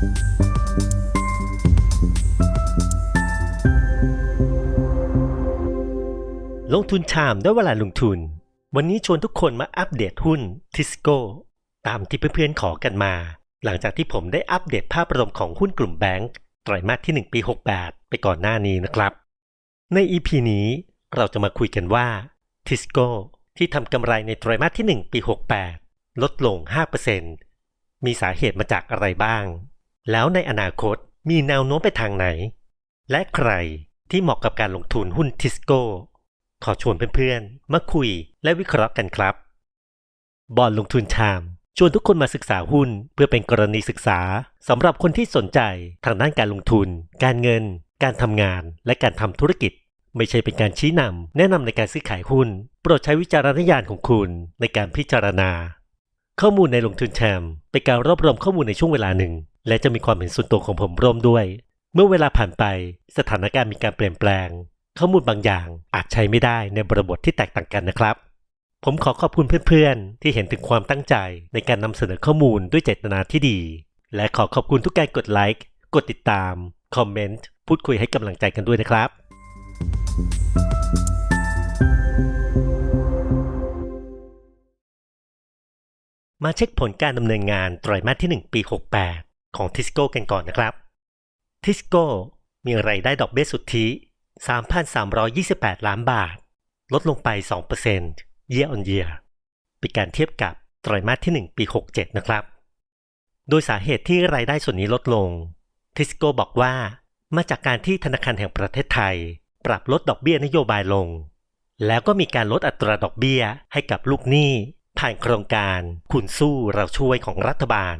ลงทุนชามด้วยเวลาลงทุน วันนี้ชวนทุกคนมาอัปเดตหุ้นทิสโก้ตามที่เพื่อนๆขอกันมา หลังจากที่ผมได้อัปเดตภาพรวมของหุ้นกลุ่มแบงก์ไตรมาสที่ 1 ปี 68 ไปก่อนหน้านี้นะครับ ใน EP นี้เราจะมาคุยกันว่าทิสโก้ที่ทำกำไรในไตรมาสที่ 1 ปี 68 ลดลง 5%มีสาเหตุมาจากอะไรบ้าง แล้วในอนาคตมีแนวโน้มไปทางไหน และใครที่เหมาะกับการลงทุนหุ้นทิสโก้ ขอชวนเพื่อนๆ มาคุยและวิเคราะห์กันครับ บอลลงทุนชาม ชวนทุกคนมาศึกษาหุ้นเพื่อเป็นกรณีศึกษาสำหรับคนที่สนใจทางด้านการลงทุน การเงิน การทำงาน และการทำธุรกิจ ไม่ใช่เป็นการชี้นำแนะนำในการซื้อขายหุ้น โปรดใช้วิจารณญาณของคุณในการพิจารณา ข้อมูลในลงทุนแชมเป็นการรวบรวมข้อมูลในช่วงเวลาหนึ่ง และจะมีความเห็นส่วนตัวของผมร่วมด้วย เมื่อเวลาผ่านไปสถานการณ์มีการเปลี่ยนแปลง ข้อมูลบางอย่างอาจใช้ไม่ได้ในบริบทที่แตกต่างกันนะครับ ผมขอขอบคุณเพื่อนๆ ที่เห็นถึงความตั้งใจในการนำเสนอข้อมูลด้วยเจตนาที่ดี และขอขอบคุณทุกการกดไลค์กดติดตามคอมเมนต์พูดคุยให้กำลังใจกันด้วยนะครับ มาเช็คผลการดำเนินงานไตรมาสที่ 1 ปี 68 ของทิสโก้กันก่อนนะครับทิสโก้มีรายได้ดอกเบี้ยสุทธิ 3,328 ล้านบาท ลดลงไป 2% year on year เป็นการเทียบกับไตรมาสที่ 1 ปี 67 นะครับ โดยสาเหตุที่รายได้ส่วนนี้ลดลง ทิสโก้บอกว่า มาจากการที่ธนาคารแห่งประเทศไทย ปรับลดดอกเบี้ยนโยบายลง แล้วก็มีการลดอัตราดอกเบี้ยให้กับลูกหนี้ ผ่านโครงการคุณสู้เราช่วยของรัฐบาล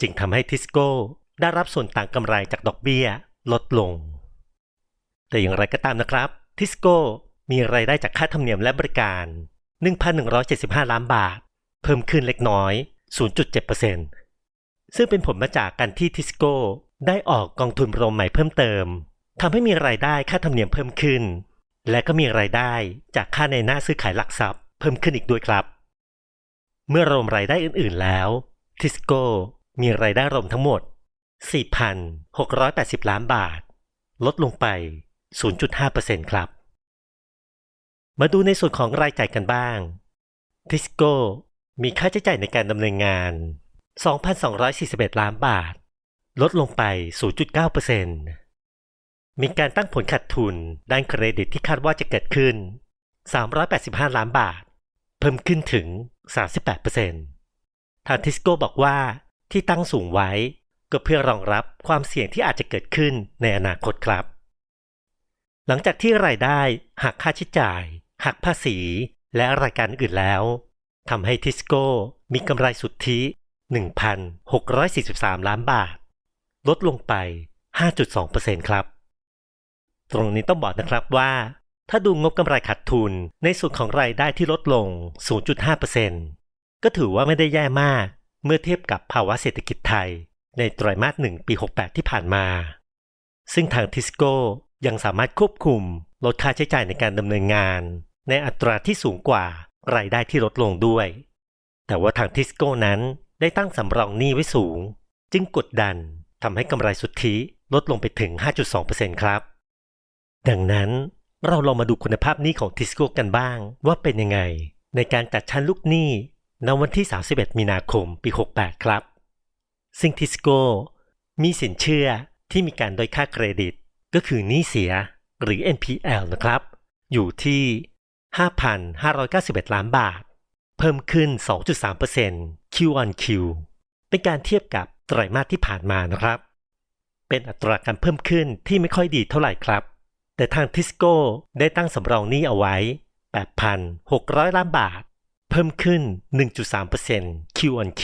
จึงทำให้ทิสโก้ได้รับส่วนต่างกำไรจากดอกเบี้ยลดลง แต่อย่างไรก็ตามนะครับทิสโก้มีรายได้จากค่าธรรมเนียมและบริการ 1,175 ล้านบาท เพิ่มขึ้นเล็กน้อย 0.7%ซึ่งเป็นผลมาจากการที่ทิสโก้ได้ออกกองทุนรวมใหม่เพิ่มเติมทำให้มีรายได้ค่าธรรมเนียมเพิ่มขึ้น และก็มีรายได้จากค่าในหน้าซื้อขายหลักทรัพย์เพิ่มขึ้นอีกด้วยครับ เมื่อรวมรายได้อื่น ๆแล้วทิสโก้ มีรายได้รวมทั้งหมด 4,680 ล้านบาท ลดลงไป 0.5%ครับ มาดูในส่วนของรายจ่ายกันบ้าง ทิสโก้มีค่าใช้จ่ายในการดำเนินงาน 2,241 ล้านบาท ลดลงไป 0.9%มีการตั้งผลขาดทุนด้านเครดิตที่คาดว่าจะเกิดขึ้น 385 ล้านบาท เพิ่มขึ้นถึง 38%ทางทิสโก้บอกว่า ที่ตั้งสูงไว้ ก็เพื่อรองรับความเสี่ยงที่อาจจะเกิดขึ้นในอนาคตครับ หลังจากที่รายได้หักค่าใช้จ่าย หักภาษี และรายการอื่นแล้วทำให้ทิสโก้มีกำไรสุทธิ 1,643 ล้านบาท ลดลงไป 5.2%ครับ ตรงนี้ต้องบอกนะครับว่า ถ้าดูงบกำไรขาดทุนในส่วนของรายได้ที่ลดลง 0.5%ก็ถือว่าไม่ได้แย่มาก เมื่อเทียบกับภาวะเศรษฐกิจไทย ในไตรมาสหนึ่งปี 68 ที่ผ่านมา ซึ่งทางทิสโก้ยังสามารถควบคุมลดค่าใช้จ่ายในการดำเนินงาน ในอัตราที่สูงกว่ารายได้ที่ลดลงด้วย แต่ว่าทางทิสโก้นั้นได้ตั้งสำรองหนี้ไว้สูง จึงกดดันทำให้กำไรสุทธิลดลงไปถึง 5.2%ครับ ดังนั้นเราลองมาดูคุณภาพหนี้ของทิสโก้กันบ้างว่าเป็นยังไง ในการจัดชั้นลูกหนี้ ในวันที่ 31 มีนาคม ปี 68 ครับ ซึ่งทิสโก้มีสินเชื่อที่มีการด้อยค่าเครดิต ก็คือหนี้เสียหรือ NPL นะครับ อยู่ที่ 5,591 ล้านบาท เพิ่มขึ้น 2.3% Q on Q เป็นการเทียบกับไตรมาสที่ผ่านมานะครับ เป็นอัตราการเพิ่มขึ้นที่ไม่ค่อยดีเท่าไหร่ครับ แต่ทางทิสโก้ได้ตั้งสำรองหนี้เอาไว้ 8,600 ล้านบาท เพิ่มขึ้น 1.3% Q on Q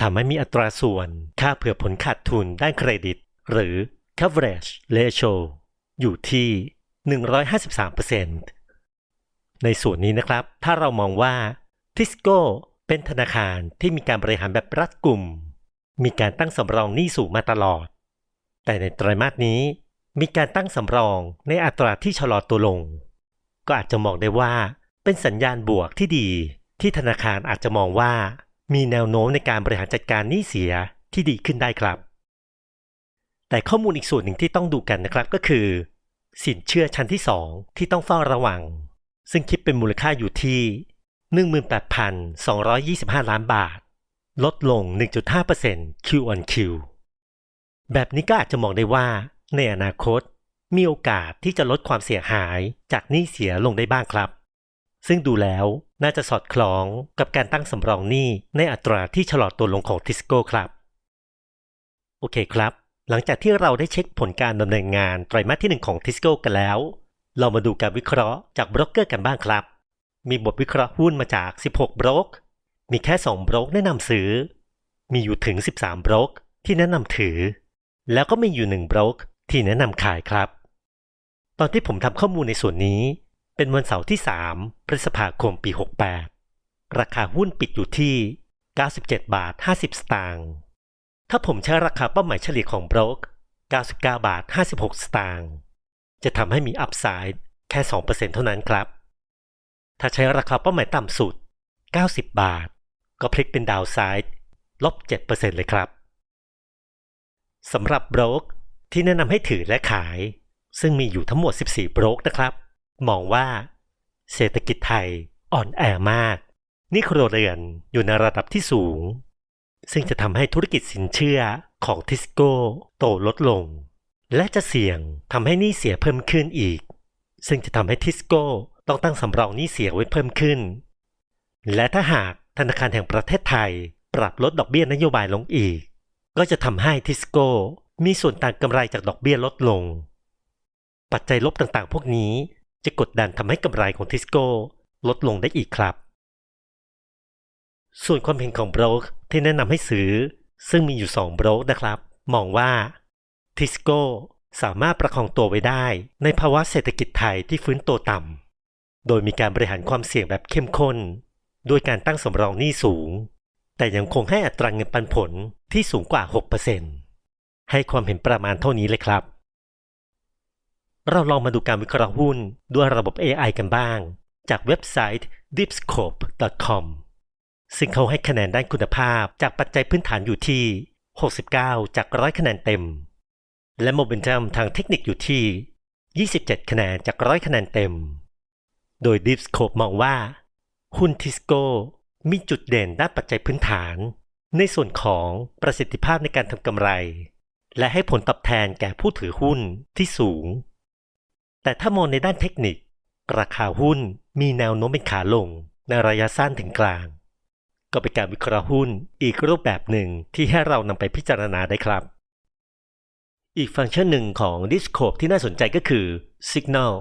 ทำให้มีอัตราส่วนค่าเผื่อผลขาดทุนด้านเครดิต หรือ coverage ratio อยู่ที่ 153%ในส่วนนี้นะครับ ถ้าเรามองว่าทิสโก้เป็นธนาคารที่มีการบริหารแบบรัดกลุ่ม มีการตั้งสำรองหนี้สูงมาตลอด แต่ในไตรมาสนี้ มีการตั้งสำรองในอัตราที่ชะลอตัวลง ก็อาจจะมองได้ว่า เป็นสัญญาณบวกที่ดี ที่ธนาคารอาจจะมองว่า มีแนวโน้มในการบริหารจัดการหนี้เสียที่ดีขึ้นได้ครับ แต่ข้อมูลอีกส่วนหนึ่งที่ต้องดูกันนะครับก็คือ สินเชื่อชั้นที่ 2 ที่ต้องเฝ้าระวัง ซึ่งคิดเป็นมูลค่าอยู่ที่ 18,225 ล้านบาท ลดลง 1.5% Q on Q แบบนี้ก็อาจจะมองได้ว่า ในอนาคต มีโอกาสที่จะลดความเสียหายจากหนี้เสียลงได้บ้างครับ ซึ่งดูแล้วน่าจะสอดคล้องกับการตั้งสำรองหนี้ในอัตราที่ชะลอตัวลงของทิสโก้ครับ โอเคครับ หลังจากที่เราได้เช็คผลการดำเนินงานไตรมาสที่ 1 ของทิสโก้กันแล้ว เรามาดูการวิเคราะห์จากบรกเกอร์กันบ้างครับ มีบทวิเคราะห์หุ้นมาจาก 16บรกมีแค่ 2บรกแนะนำซื้อ มีอยู่ถึง 13บรกที่แนะนำถือ แล้วก็มีอยู่ 1บรกที่แนะนำขายครับ ตอนที่ผมทำข้อมูลในส่วนนี้ เป็นวันเสาร์ที่ 3 พฤษภาคมปี 68 ราคาหุ้นปิดอยู่ที่ 97 บาท 50 สตางค์ ถ้าผมใช้ราคาเป้าหมายเฉลี่ยของบรก99 บาท 56 สตางค์ จะทำให้มีอัพไซด์แค่ 2%เท่านั้นครับ ถ้าใช้ราคาเป้าหมายต่ำสุด 90 บาท ก็พลิกเป็นดาวไซด์ลบ 7%เลยครับ สำหรับบรกที่แนะนำให้ถือและขาย ซึ่งมีอยู่ทั้งหมด 14บรกนะครับ มองว่า เศรษฐกิจไทยอ่อนแอมากนี่ครัวเรือนอยู่ในระดับที่สูง ซึ่งจะทำให้ธุรกิจสินเชื่อของทิสโก้โตลดลง และจะเสี่ยงทำให้หนี้เสียเพิ่มขึ้นอีก ซึ่งจะทำให้ทิสโก้ต้องตั้งสำรองหนี้เสียไว้เพิ่มขึ้น และถ้าหากธนาคารแห่งประเทศไทยปรับลดดอกเบี้ยนโยบายลงอีก ก็จะทำให้ทิสโก้มีส่วนต่างกำไรจากดอกเบี้ยลดลง ปัจจัยลบต่างๆ พวกนี้ จะกดดันทำให้กำไรของทิสโก้ลดลงได้อีกครับ ส่วนความเห็นของโบรกที่แนะนำให้ซื้อ ซึ่งมีอยู่2โบรกนะครับ มองว่าทิสโก้สามารถประคองตัวไว้ได้ ในภาวะเศรษฐกิจไทยที่ฟื้นตัวต่ำ โดยมีการบริหารความเสี่ยงแบบเข้มข้น ด้วยการตั้งสำรองหนี้สูง แต่ยังคงให้อัตราเงินปันผลที่สูงกว่า 6%ให้ความเห็นประมาณเท่านี้เลยครับ เราลองมาดูการวิเคราะห์หุ้นด้วยระบบ AI กันบ้าง จากเว็บไซต์ deepscope.com ซึ่งเขาให้คะแนนด้านคุณภาพจากปัจจัยพื้นฐานอยู่ที่ 69 จากร้อยคะแนนเต็ม และโมเมนตัมทางเทคนิคอยู่ที่ 27 คะแนนจากร้อยคะแนนเต็ม โดย Deepscope มองว่า หุ้นทิสโก้มีจุดเด่นด้านปัจจัยพื้นฐาน ในส่วนของประสิทธิภาพในการทำกำไร และให้ผลตอบแทนแก่ผู้ถือหุ้นที่สูง แต่ถ้ามองในด้านเทคนิค ราคาหุ้นมีแนวโน้มเป็นขาลงในระยะสั้นถึงกลาง ก็เป็นการวิเคราะห์หุ้นอีกรูปแบบหนึ่งที่ให้เรานำไปพิจารณาได้ครับ อีกฟังก์ชันหนึ่งของ Discord ที่น่าสนใจก็คือ Signal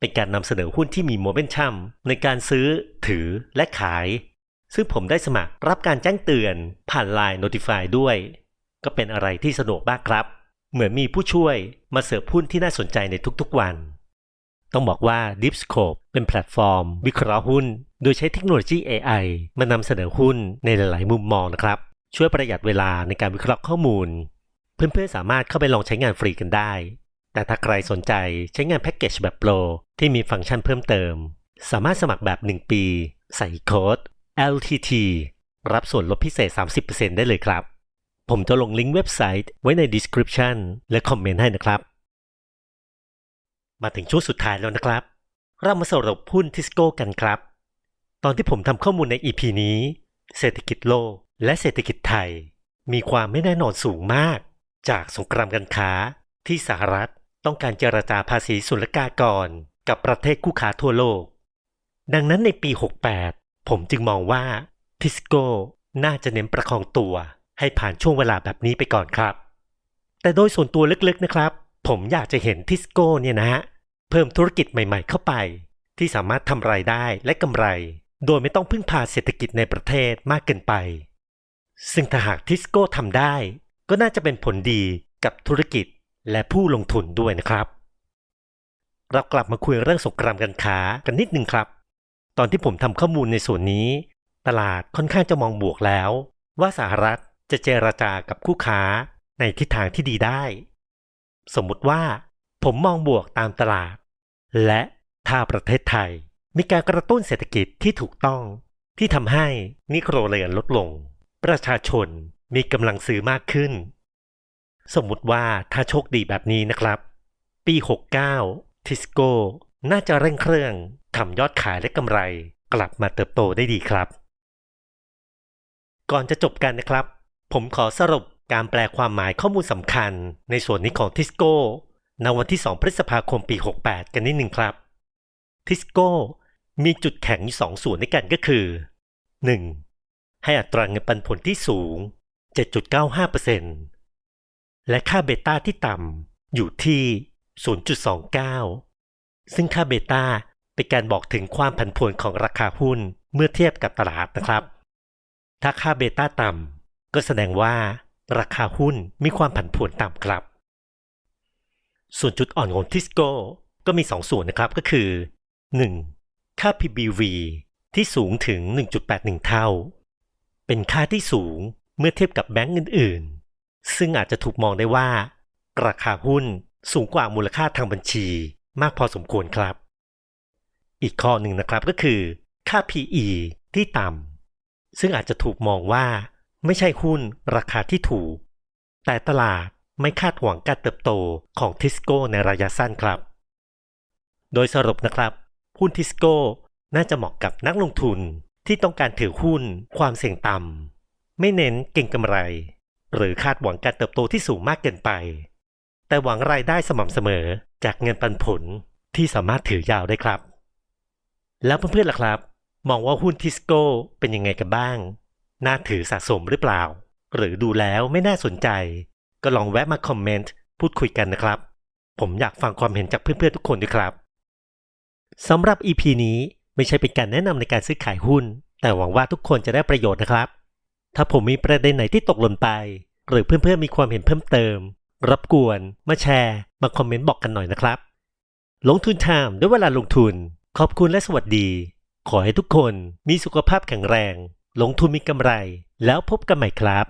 เป็นการนำเสนอหุ้นที่มีโมเมนตัมในการซื้อ ถือและขาย ซึ่งผมได้สมัครรับการแจ้งเตือนผ่าน Line Notify ด้วย ก็เป็นอะไรที่สะดวกมากครับ เหมือนมีผู้ช่วยมาเสิร์ฟหุ้นที่น่าสนใจในทุกๆวัน ต้องบอกว่า Deepscope เป็นแพลตฟอร์ม วิเคราะห์หุ้น โดยใช้เทคโนโลยี AI มานำเสนอหุ้นในหลาย ๆ มุมมองนะครับ ช่วยประหยัดเวลาในการวิเคราะห์ข้อมูล เพื่อน ๆ สามารถเข้าไปลองใช้งานฟรีกันได้ แต่ถ้าใครสนใจใช้งานแพ็กเกจแบบโปรที่มีฟังก์ชันเพิ่มเติม สามารถสมัครแบบ 1 ปี ใส่โค้ด LTT รับส่วนลดพิเศษ 30%ได้เลยครับ ผมจะลงลิงก์เว็บไซต์ไว้ใน description และคอมเมนต์ให้นะครับ มาถึงช่วงสุดท้ายแล้วนะครับ เรามาสรุปหุ้นทิสโก้กันครับ ตอนที่ผมทำข้อมูลใน EP นี้ เศรษฐกิจโลกและเศรษฐกิจไทย มีความไม่แน่นอนสูงมาก จากสงครามการค้าที่สหรัฐต้องการเจรจาภาษีศุลกากรกับประเทศคู่ค้าทั่วโลก ดังนั้นในปี 68 ผมจึงมองว่าทิสโก้น่าจะเน้นประคองตัวให้ผ่านช่วงเวลาแบบนี้ไปก่อนครับ แต่โดยส่วนตัวลึกๆนะครับ ผมอยากจะเห็นทิสโก้เนี่ยนะฮะ เพิ่มธุรกิจใหม่ ๆ เข้าไป ที่สามารถทำรายได้และกำไร โดยไม่ต้องพึ่งพาเศรษฐกิจในประเทศมากเกินไป ซึ่งถ้าหากทิสโก้ทำได้ ก็น่าจะเป็นผลดีกับธุรกิจและผู้ลงทุนด้วยนะครับ เรากลับมาคุยเรื่องสงครามการค้ากันนิดนึงครับ ตอนที่ผมทำข้อมูลในส่วนนี้ ตลาดค่อนข้างจะมองบวกแล้ว ว่าสหรัฐจะเจราจากับคู่ค้าในทิศทางที่ดีได้ สมมุติว่า ผมมองบวกตามตลาด และถ้าประเทศไทยมีการกระตุ้นเศรษฐกิจที่ถูกต้องที่ทำให้นิโครเรือนลดลง ประชาชนมีกำลังซื้อมากขึ้น สมมุติว่าถ้าโชคดีแบบนี้นะครับ ปี 69 ทิสโก้ น่าจะเร่งเครื่องทำยอดขายและกำไรกลับมาเติบโตได้ดีครับ ก่อนจะจบกันนะครับ ผมขอสรุปการแปลความหมายข้อมูลสำคัญในส่วนนี้ของทิสโก้ ในวันที่ 2 พฤษภาคมปี 68 กันนิดหนึ่งครับ ทิสโก้มีจุดแข็งอยู่สองส่วนด้วยกันก็คือ 1. ให้อัตราเงินปันผลที่สูง 7.95%และค่าเบต้าที่ต่ำอยู่ที่ 0.29 ซึ่งค่าเบต้าเป็นการบอกถึงความผันผวนของราคาหุ้นเมื่อเทียบกับตลาดนะครับ ถ้าค่าเบต้าต่ำก็แสดงว่าราคาหุ้นมีความผันผวนต่ำครับ ส่วนจุดอ่อนของทิสโก้ก็มี 2 ส่วนนะครับก็คือ 1. ค่า PBV ที่สูงถึง 1.81 เท่า เป็นค่าที่สูงเมื่อเทียบกับแบงก์อื่นๆ ซึ่งอาจจะถูกมองได้ว่า ราคาหุ้นสูงกว่ามูลค่าทางบัญชีมากพอสมควรครับ อีกข้อหนึ่งนะครับก็คือ ค่า PE ที่ต่ำซึ่งอาจจะถูกมองว่า ไม่ใช่หุ้นราคาที่ถูก แต่ตลาด ไม่คาดหวังการเติบโตของทิสโก้ในระยะสั้นครับ โดยสรุปนะครับหุ้นทิสโก้น่าจะเหมาะกับนักลงทุนที่ต้องการถือหุ้นความเสี่ยงต่ำไม่เน้นเก่งกำไร หรือคาดหวังการเติบโตที่สูงมากเกินไป แต่หวังรายได้สม่ำเสมอจากเงินปันผลที่สามารถถือยาวได้ครับ แล้วเพื่อนๆล่ะครับ มองว่าหุ้นทิสโก้เป็นยังไงกันบ้าง น่าถือสะสมหรือเปล่า หรือดูแล้วไม่น่าสนใจ ก็ลองแวะมาคอมเมนต์พูดคุยกันนะครับ ผมอยากฟังความเห็นจากเพื่อนๆทุกคนด้วยครับสำหรับ EP นี้ไม่ใช่เป็นการแนะนำในการซื้อขายหุ้น แต่หวังว่าทุกคนจะได้ประโยชน์นะครับ ถ้าผมมีประเด็นไหนที่ตกหล่นไป หรือเพื่อนๆมีความเห็นเพิ่มเติม รับกวน มาแชร์ มาคอมเมนต์บอกกันหน่อยนะครับ ลงทุนไทม์ด้วยเวลาลงทุน ขอบคุณและสวัสดี ขอให้ทุกคนมีสุขภาพแข็งแรง ลงทุนมีกำไร แล้วพบกันใหม่ครับ